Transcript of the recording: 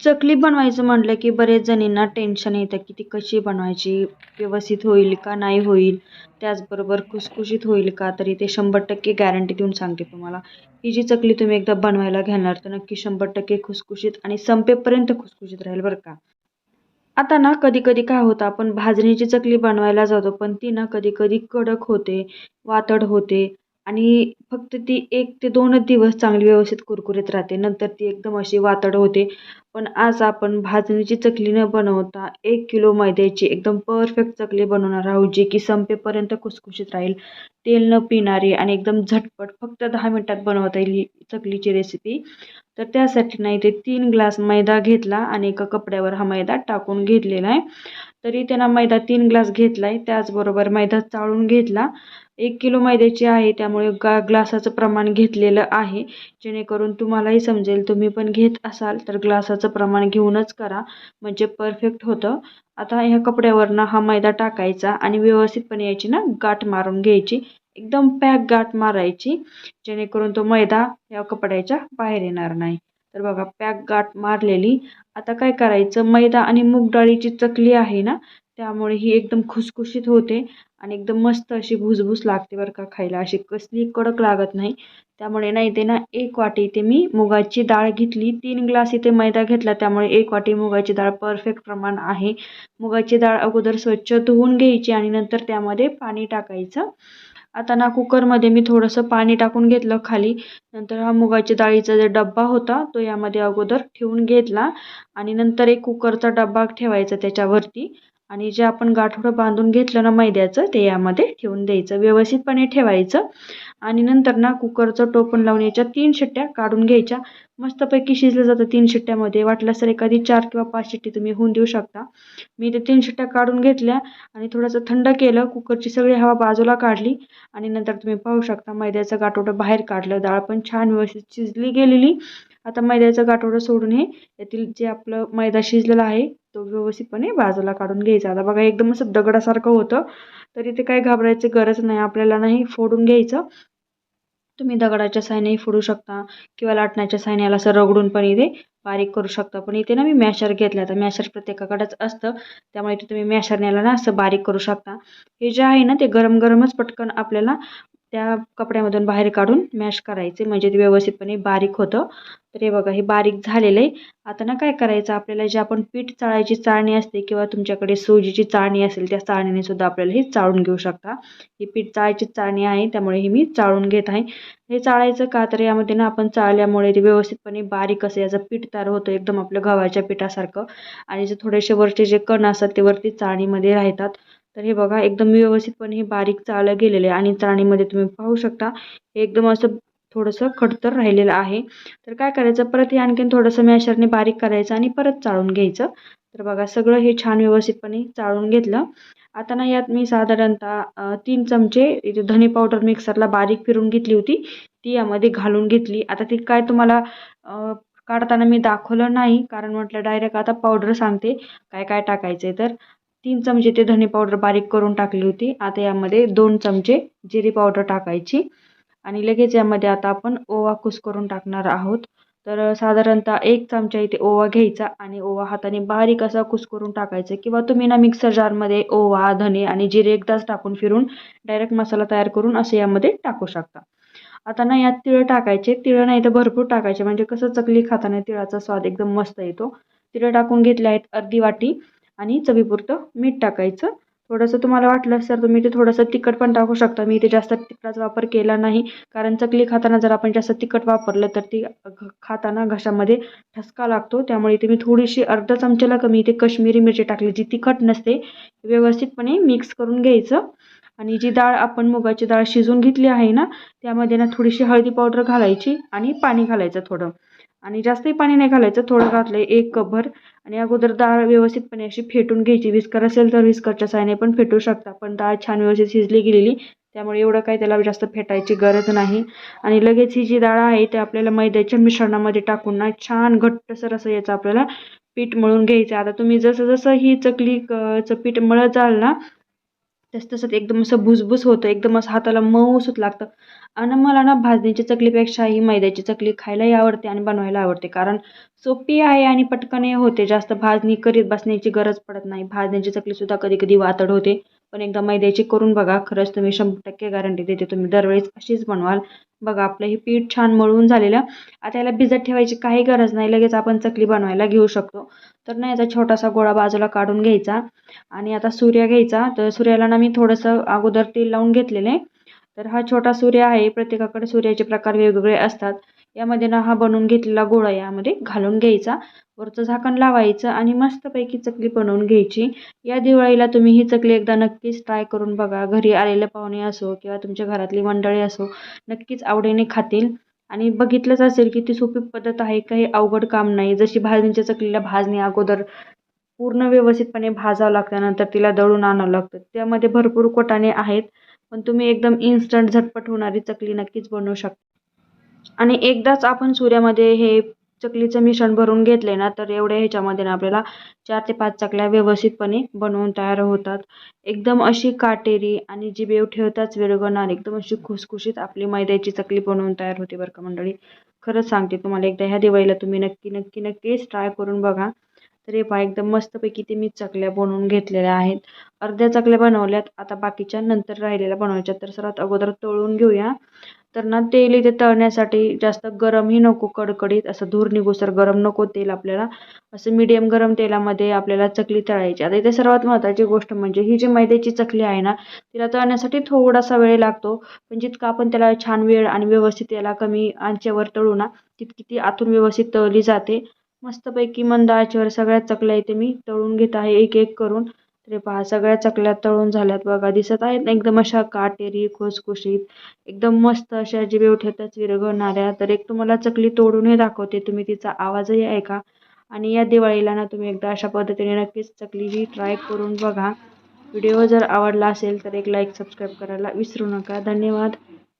चकली बनवायचं म्हटलं की बरेच जणींना टेन्शन येतं की ती कशी बनवायची व्यवस्थित होईल का नाही होईल त्याचबरोबर खुसखुशीत होईल का? तरी ते शंभर टक्के गॅरंटी देऊन सांगते तुम्हाला. ही जी चकली तुम्ही एकदा बनवायला घेणार तर नक्की शंभर टक्के खुसखुशीत आणि संपेपर्यंत खुसखुशीत राहील बरं का. आता ना कधी कधी काय होतं आपण भाजणीची चकली बनवायला जातो पण ती ना कधी कधी कडक होते वातड होते. आणि फक्त ती एक ते दोनच दिवस चांगली व्यवस्थित कुरकुरीत राहते. नंतर ती एकदम अशी वातड होते. पण आज आपण भाजणीची चकली न बनवता एक किलो मैद्याची एकदम परफेक्ट चकली बनवणार आहोत जी की संपेपर्यंत खुसखुशीत राहील. तेल न पिणारी आणि एकदम झटपट फक्त दहा मिनटात बनवता येईल चकलीची रेसिपी तर त्यासाठी नाही ते तीन ग्लास मैदा घेतला आणि एका कपड्यावर हा मैदा टाकून घेतलेला आहे. तरी त्यांना मैदा तीन ग्लास घेतला आहे त्याचबरोबर मैदा चाळून घेतला. एक किलो मैद्याची आहे त्यामुळे गा ग्लासाचं प्रमाण घेतलेलं आहे. जेणेकरून तुम्हालाही समजेल तुम्ही पण घेत असाल तर ग्लासाचं प्रमाण घेऊनच करा. म्हणजे परफेक्ट होतं. आता ह्या कपड्यावरनं हा मैदा टाकायचा आणि व्यवस्थितपणे याची ना गाठ मारून घ्यायची. एकदम पॅक गाठ मारायची जेणेकरून तो मैदा या कपड्याच्या बाहेर येणार नाही. तर बघा पॅक गाठ मारलेली. आता काय करायचं? मैदा आणि मूग डाळीची चकली आहे ना त्यामुळे ही एकदम खुसखुशीत होते आणि एकदम मस्त अशी भुसभूस लागते बरं का खायला. अशी कसली कडक लागत नाही. त्यामुळे नाही ते ना एक वाटी इथे मी मुगाची डाळ घेतली. तीन ग्लास इथे मैदा घेतला. त्यामुळे एक वाटी मुगाची डाळ परफेक्ट प्रमाण आहे. मुगाची डाळ अगोदर स्वच्छ धुवून घ्यायची आणि नंतर त्यामध्ये पाणी टाकायचं. आता ना कुकरमध्ये मी थोडंसं पाणी टाकून घेतलं खाली. नंतर हा मुगाच्या डाळीचा जो डब्बा होता तो यामध्ये अगोदर ठेवून घेतला आणि नंतर एक कुकरचा डब्बा ठेवायचा त्याच्यावरती. आणि जे आपण गाठोडं बांधून घेतलं ना मैद्याचं ते यामध्ये ठेवून द्यायचं. व्यवस्थितपणे ठेवायचं. आणि नंतर ना कुकरचं टोपण लावून याच्या तीन शिट्ट्या काढून घ्यायच्या. मस्तपैकी शिजलं जातं तीन शिट्ट्यामध्ये. वाटलं तर एखादी चार किंवा पाच शिट्टी तुम्ही होऊन देऊ शकता. मी ते तीन शिट्ट्या काढून घेतल्या आणि थोडंसं थंड केलं. कुकरची सगळी हवा बाजूला काढली आणि नंतर तुम्ही पाहू शकता मैद्याचं गाठोडं बाहेर काढलं. डाळ पण छान व्यवस्थित शिजली गेलेली. आता मैद्याचं गाठोडं सोडून हे यातील जे आपलं मैदा शिजलेला आहे तो व्यवस्थितपणे बाजूला काढून घ्यायचा. आता बघा एकदम असं दगडासारखं होतं. तरी ते काही घाबरायची गरज नाही. आपल्याला नाही फोडून घ्यायचं. तुम्ही दगडाच्या साह्यानेही फोडू शकता किंवा लाटण्याच्या साह्याने याला असं रगडून पण इथे बारीक करू शकता. पण इथे ना मी मॅशर घेतला आता मॅशर प्रत्येकाकडेच असतं. त्यामुळे इथे तुम्ही मॅशरने ना असं बारीक करू शकता. हे जे आहे ना ते गरम गरमच पटकन आपल्याला त्या कपड्यामधून बाहेर काढून मॅश करायचे. म्हणजे ते व्यवस्थितपणे बारीक होतं. तर हे बघा हे बारीक झालेलं आहे. आता ना काय करायचं? आपल्याला जे आपण पीठ चाळायची चाळणी असते किंवा तुमच्याकडे सूजीची चाळणी असेल त्या चाळणीने सुद्धा आपल्याला हे चाळून घेऊ शकता. ही पीठ चाळायची चाळणी आहे त्यामुळे हे मी चाळून घेत आहे. हे चाळायचं का? तर यामध्ये ना आपण चाळल्यामुळे ते व्यवस्थितपणे बारीक असं याचं पीठ तयार होतं एकदम आपलं गव्हाच्या पिठासारखं. आणि जे थोडेसे वरचे जे कण असतात ते वरती चाळणीमध्ये राहतात. तर हे बघा एकदम व्यवस्थितपणे हे बारीक चाळलं गेलेलं आहे आणि चाळणीमध्ये तुम्ही पाहू शकता हे एकदम असं थोडंसं खडतर राहिलेलं आहे. तर काय करायचं? परत हे आणखीन थोडंसं मॅशरने बारीक करायचं आणि परत चाळून घ्यायचं. तर बघा सगळं हे छान व्यवस्थितपणे चाळून घेतलं. आता ना यात मी साधारणतः तीन चमचे इथे धने पावडर मिक्सरला बारीक फिरून घेतली होती. ती यामध्ये घालून घेतली. आता ती काय तुम्हाला काढताना मी दाखवलं नाही कारण म्हटलं डायरेक्ट आता पावडर सांगते काय काय टाकायचं आहे तर तीन चमचे ते धने पावडर बारीक करून टाकली होती. आता यामध्ये दोन चमचे जिरी पावडर टाकायची. आणि लगेच यामध्ये आता आपण ओवा करून टाकणार आहोत. तर साधारणतः एक चमचा इथे ओवा घ्यायचा आणि ओवा हाताने बारीक असा करून टाकायचा किंवा तुम्ही ना मिक्सर जारमध्ये ओवा धने आणि जिरे एकदाच टाकून फिरून डायरेक्ट मसाला तयार करून असे यामध्ये टाकू शकता. आता ना यात तिळं टाकायचे. तिळं नाही तर भरपूर टाकायचे. म्हणजे कसं चकली खाताना तिळाचा स्वाद एकदम मस्त येतो. तिळं टाकून घेतले आहेत अर्धी वाटी. आणि चवीपुरतं मीठ टाकायचं. थोडंसं तुम्हाला वाटलं तर तुम्ही ते थोडंसं तिखट पण टाकू शकता. मी इथे जास्त तिखटाचा वापर केला नाही. कारण चकली खाताना जर आपण जास्त तिखट वापरलं तर ती खाताना घशामध्ये ठसका लागतो. त्यामुळे इथे मी थोडीशी अर्धा चमच्याला कमी इथे कश्मीरी मिरची टाकली. जी तिखट नसते व्यवस्थितपणे मिक्स करून घ्यायचं. आणि जी डाळ आपण मुगाची डाळ शिजवून घेतली आहे ना त्यामध्ये ना थोडीशी हळदी पावडर घालायची आणि पाणी घालायचं थोडं. आणि जास्तही पाणी नाही घालायचं थोडं घातलं एक कपभर आणि अगोदर डाळ व्यवस्थितपणे अशी फेटून घ्यायची. विस्कर असेल तर विस्करच्या साहाय्याने पण फेटू शकता पण डाळ छान व्यवस्थित शिजली गेलेली त्यामुळे एवढं काही त्याला जास्त फेटायची गरज नाही. आणि लगेच ही जी डाळ आहे ते आपल्याला मैद्याच्या मिश्रणामध्ये टाकून ना छान घट्टसर असं याचं आपल्याला पीठ मळून घ्यायचं. आता तुम्ही जसं जसं ही चकली क पीठ मळत जाल ना तसतसं एकदम असं भुसभुस होतं एकदम असं हाताला मऊसूत लागतं. आणि मला ना भाजणीच्या चकलीपेक्षा ही मैद्याची चकली खायलाही आवडते आणि बनवायला आवडते. कारण सोपी आहे आणि पटकनही होते. जास्त भाजणी करीत बसण्याची गरज पडत नाही. भाजण्याची चकलीसुद्धा कधी कधी वातड होते. पण एकदा मैद्याची करून बघा. खरंच तुम्ही शंभर टक्के गॅरंटी देते. तुम्ही दरवेळेस अशीच बनवाल. बघा आपलं हे पीठ छान मळून झालेलं. आता याला भिजत ठेवायची काही गरज नाही. लगेच आपण चकली बनवायला घेऊ शकतो. तर ना याचा छोटासा गोळा बाजूला काढून घ्यायचा. आणि आता सूर्य घ्यायचा. तर सूर्याला ना मी थोडंसं अगोदर तेल लावून घेतलेलं आहे. तर हा छोटा सूर्य आहे. प्रत्येकाकडे सूर्याचे प्रकार वेगवेगळे असतात. यामध्ये ना हा बनवून घेतलेला गोळा यामध्ये घालून घ्यायचा. वरचं झाकण लावायचं आणि मस्तपैकी चकली बनवून घ्यायची. या दिवाळीला तुम्ही ही चकली एकदा नक्कीच ट्राय करून बघा. घरी आलेले पाहुणे असो किंवा तुमच्या घरातली मंडळी असो नक्कीच आवडीने खातील. आणि बघितलंच असेल की ती सोपी पद्धत आहे काही अवघड काम नाही. जशी भाजणीच्या चकलीला भाजणी अगोदर पूर्ण व्यवस्थितपणे भाजावं लागतं नंतर तिला दळून आणावं लागतं. त्यामध्ये भरपूर कोटाने आहेत पण तुम्ही एकदम इन्स्टंट झटपट होणारी चकली नक्कीच बनवू शकता. आणि एकदाच आपण सूर्यामध्ये हे चकलीचं मिश्रण भरून घेतले ना तर एवढ्या ह्याच्यामध्ये ना आपल्याला चार ते पाच चकल्या व्यवस्थितपणे बनवून तयार होतात. एकदम अशी काटेरी आणि जी बेव ठेवताच विरघळणार एकदम अशी खुसखुशीत आपली मैद्याची चकली बनवून तयार होते बरं का मंडळी. खरंच सांगते तुम्हाला एकदा ह्या दिवाळीला तुम्ही नक्की नक्की नक्कीच ट्राय करून बघा. तर हे पहा एकदम मस्तपैकी ते मी चकल्या बनवून घेतलेल्या आहेत. अर्ध्या चकल्या बनवल्यात आता बाकीच्या नंतर राहिलेल्या बनवायच्या तर सर्वात अगोदर तळून घेऊया. तर ना तेल इथे तळण्यासाठी जास्त गरमही नको कडकडीत असं धूर निघूसर गरम नको तेल आपल्याला. असं मीडियम गरम तेलामध्ये आपल्याला चकली तळायची. आता इथे सर्वात महत्त्वाची गोष्ट म्हणजे ही जी मैद्याची चकली आहे ना तिला तळण्यासाठी थोडासा वेळ लागतो. पण जितका आपण त्याला छान वेळ आणि व्यवस्थित याला कमी आंचेवर तळू ना तितकी ती आतून व्यवस्थित तळली जाते. मस्तपैकी मंद आचेवर सगळ्या चकल्या इथे मी तळून घेत आहे एक एक करून. तरी पहा सगळ्या चकल्या तळून झाल्यात बघा दिसत आहेत ना एकदम अशा काटेरी खुसखुशीत एकदम मस्त अशा जिभे उठतच विरघळणाऱ्या. तर एक तुम्हाला चकली तोडूनही दाखवते तुम्ही तिचा आवाजही ऐका. आणि या दिवाळीला ना तुम्ही एकदा अशा पद्धतीने नक्कीच चकली ही ट्राय करून बघा. व्हिडिओ जर आवडला असेल तर एक लाईक सबस्क्राईब करायला विसरू नका. धन्यवाद.